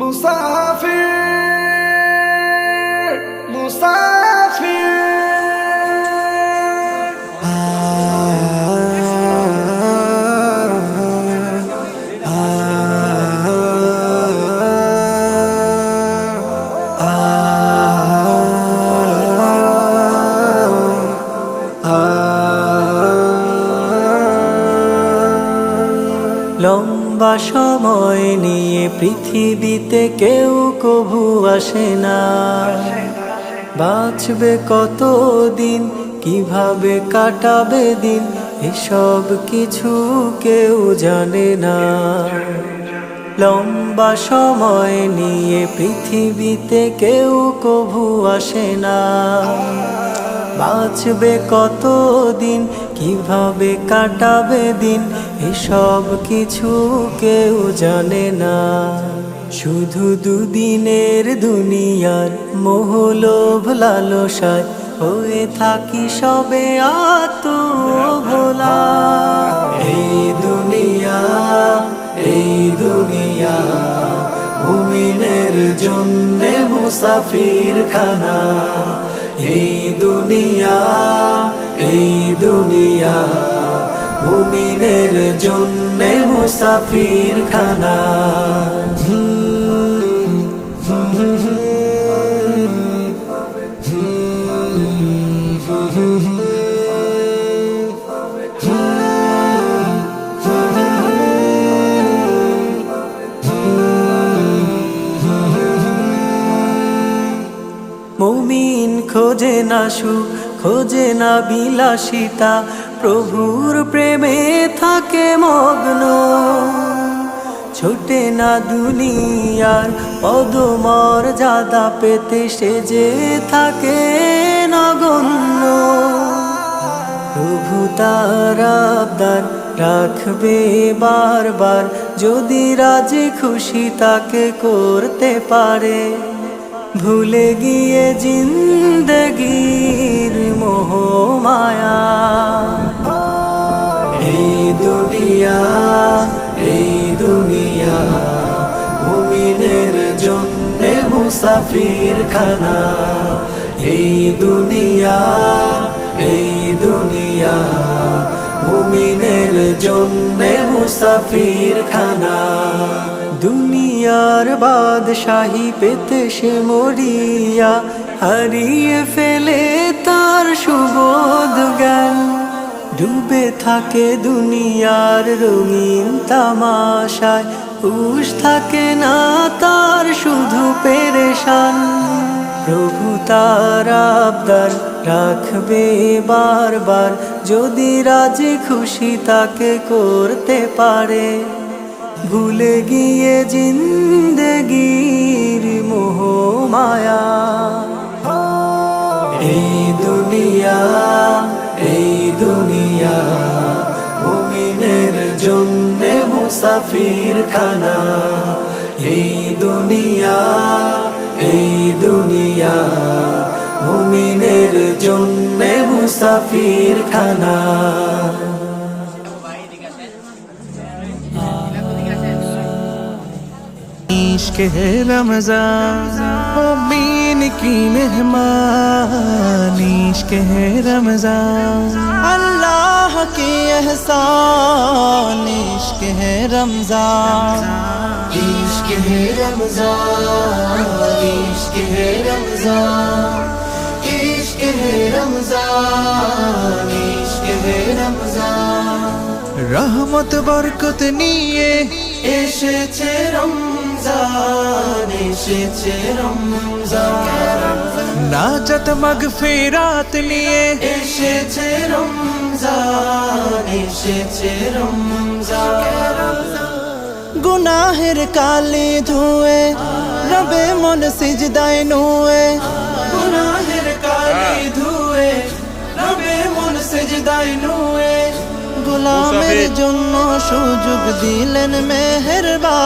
মুসাফির মুসাফির। লম্বা সময় নিয়ে পৃথিবীতে কেউ কভু আসে না। বাঁচবে কত দিন কীভাবে কাটাবে দিন, এসব কিছু কেউ জানে না। লম্বা সময় নিয়ে পৃথিবীতে কেউ কভু আসে না। বাঁচবে কত দিন কীভাবে কাটাবে দিন? এসব কিছু কেউ জানে না। শুধু দুদিনের দুনিয়ার মোহলোভ লালসায় হয়ে থাকি সবে আত ভোলা এই দুনিয়া এই দুনিয়া, মুমিনের জন্যে মুসাফির খানা এই দুনিয়া এই দুনিয়া মুমিনের জন্যে মুসাফির খানা মুমিন খোঁজে না সুখ, খোঁজে না বিলাসিতা, প্রভুর প্রেমে থাকে মগ্ন। ছোটে না দুনিয়ার পদমর জাদা পেতে সে যে থাকে নগণ্য। প্রভু তার রাখবে বারবার, যদি রাজি খুশি তাকে করতে পারে। ভুলে গিয়ে জিন্দগির মোহ মায়া এই দুনিয়া এই দুনিয়া মুমিনের জন্যে মুসাফির খানা এই দুনিয়া এই দুনিয়া মুমিনের জন্যে মুসাফির খানা দুনিয়ার বাদশাহী পেতে সে মরিয়া, হারিয়ে ফেলে তার সুবোধ জ্ঞান। ডুবে থাকে দুনিয়ার রঙিন তামাশায় উস থাকে না তার শুধু পেরেশান। প্রভু তার আবদার রাখবে বারবার, যদি রাজি খুশি তাকে করতে পারে। ভুলে গিয়ে জিন্দগির মোহ মায়া। এই দুনিয়া এই দুনিয়া, মুমিনের জন্যে মুসাফির খানা এই দুনিয়া এই দুনিয়া, মুমিনের জন্যে মুসাফির খানা इश्क है रमजान मोमिन की मेहमान इश्क है रमजान अल्लाह के एहसान इश्क है रमजान इश्क है रमजान इश्क है रमजान इश्क है रमजान इश्क है रमजान রহমত বরকত নিয়ে এসেছে রমজান এসেছে রমজান। নাজত মগ ফেরাত নিয়ে এসেছে রমজান এসেছে রমজান। গুনাহের কালে ধুয়ে রবে মন সিজদায় নুয়ে। গুনাহের কালে ধুয়ে রবে মন সিজদায় নুয়ে। গোলামের জন্য সুযোগ দিলেন মেহেরবা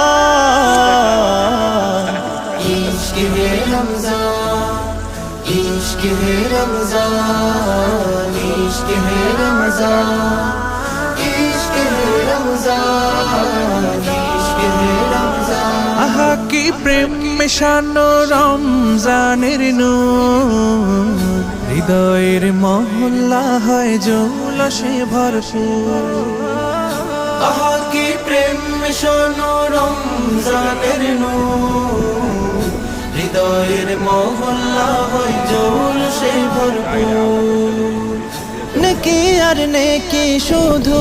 প্রেম মেশানো রমজানের নূর। হৃদয়ের মহল্লা হয় জৌলসে ভরপুর। কি হৃদয়ের মহল্লা হয় আর নেকি শুধু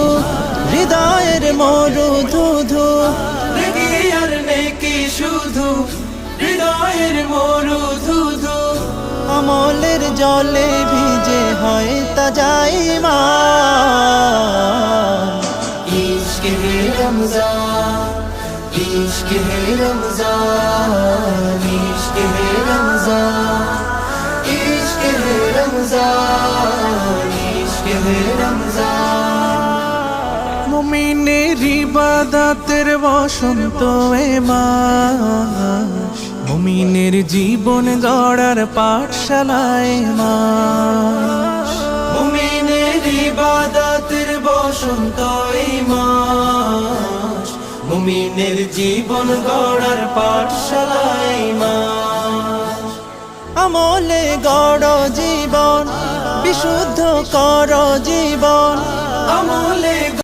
হৃদয়ের মরু ধুধু। নেকি আর নেকি শুধু হৃদয়ের মরু ধুধু আমলের জলে ভিজে হয় তা যাই মা ইশক হে রমজান ইশক হে রমজান ইশক হে রমজান ইশক হে রমজান ইশক হে রমজান। মুমিনের ইবাদতের বসন্ত এ মাস মুমিনের জীবন গড়ার পাঠশালায় মাস। মুমিনের ইবাদতের বসন্ত এই মাস। মুমিনের জীবন গড়ার পাঠশালায় মাস। আমলে গড় জীবন বিশুদ্ধ কর জীবন। আমলে